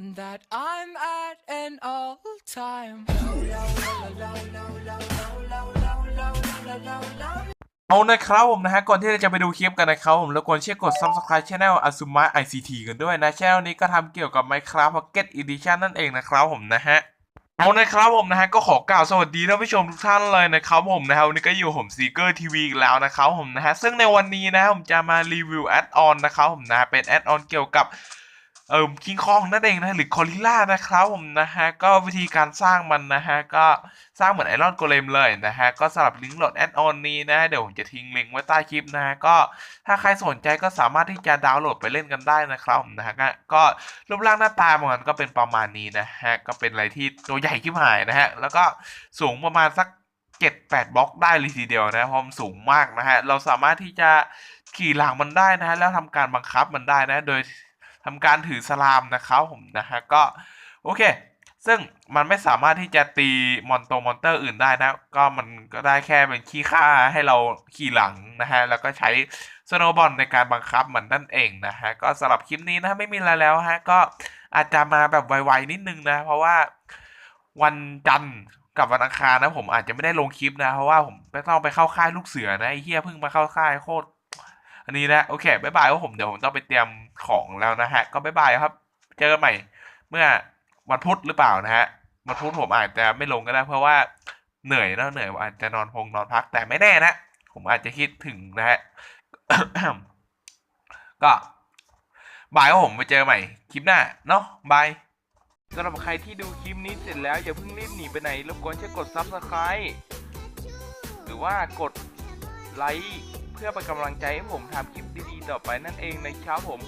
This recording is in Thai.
that I'm at an all time. เอานะครับผมนะฮะ ก่อนที่เราจะไปดูคลิปกันนะครับผมแล้วกวนเชื่อกด subscribe channel Asuma ICT กันด้วยนะ channel นี้ก็ทำเกี่ยวกับ Minecraft Pocket Edition นั่นเองนะครับผมนะฮะเอานะครับผมนะฮะก็ขอกล่าวสวัสดีท่านผู้ชมทุกท่านเลยนะครับผมนะฮะวันนี้ก็อยู่ผม Seeker TV อีกแล้วนะครับผมนะฮะซึ่งในวันนี้นะผมจะมารีวิวแอดออนนะครับผมนะเป็นแอดออนเกี่ยวกับ เอ่อคิงคองนั่นเองนะหรือคอริล่านะครับผมนะฮะก็วิธีการสร้างมันนะฮะก็สร้างเหมือนไอรอนโกเลมเลยนะฮะก็สำหรับลิงก์โหลดแอดออนนี้นะ เดี๋ยวผมจะทิ้งลิงก์ไว้ใต้คลิปนะฮะก็ถ้าใครสนใจก็สามารถที่จะดาวน์โหลดไปเล่นกันได้นะครับผมนะฮะก็รูปร่างหน้าตามันก็เป็นประมาณนี้นะฮะก็เป็นอะไรที่ตัวใหญ่ขึ้นหายนะฮะแล้วก็สูงประมาณสักเจ็ดแปดบล็อกได้เลยทีเดียวนะเพราะมันสูงมากนะฮะเราสามารถที่จะขี่หลังมันได้นะฮะแล้วทำการบังคับมันได้นะโดย ทำการถือสลามนะครับผมนะฮะก็โอเค ซึ่งมันไม่สามารถที่จะตีมอนโตมอนเตอร์อื่นได้นะ ก็มันก็ได้แค่เป็นขี้ค่าให้เราขี่หลังนะฮะ แล้วก็ใช้สโนบอลในการบังคับมันนั่นเองนะฮะ ก็สำหรับคลิปนี้นะไม่มีอะไรแล้วฮะ ก็อาจจะมาแบบไวๆนิดนึงนะ เพราะว่าวันจันทร์กับวันอังคารนะผมอาจจะไม่ได้ลงคลิปนะ เพราะว่าผมไปต้องไปเข้าค่ายลูกเสือนะไอ้เฮียเพิ่งมาเข้าค่ายโคตร อันนี้นะโอเคบายบายว่าผมเดี๋ยวผมต้องไปเตรียมของแล้วนะฮะ ก็บายบายครับ เจอกันใหม่ เมื่อวันพุธหรือเปล่านะฮะวันพุธผมอาจจะไม่ลงก็ได้เพราะว่าเหนื่อยนะเหนื่อยอาจจะนอนพงนอนพักแต่ไม่แน่นะผมอาจจะคิดถึงนะฮะก็บายว่าผมไปเจอใหม่คลิปหน้าเนาะบายสำหรับใครที่ดูคลิปนี้เสร็จแล้ว อย่าเพิ่งรีบหนีไปไหนรบกวนช่วยกด Subscribe หรือว่ากดไลค์ พื่อเป็นกำลังใจให้ผมทำคลิปดีๆต่อไปนั่นเองนะครับผม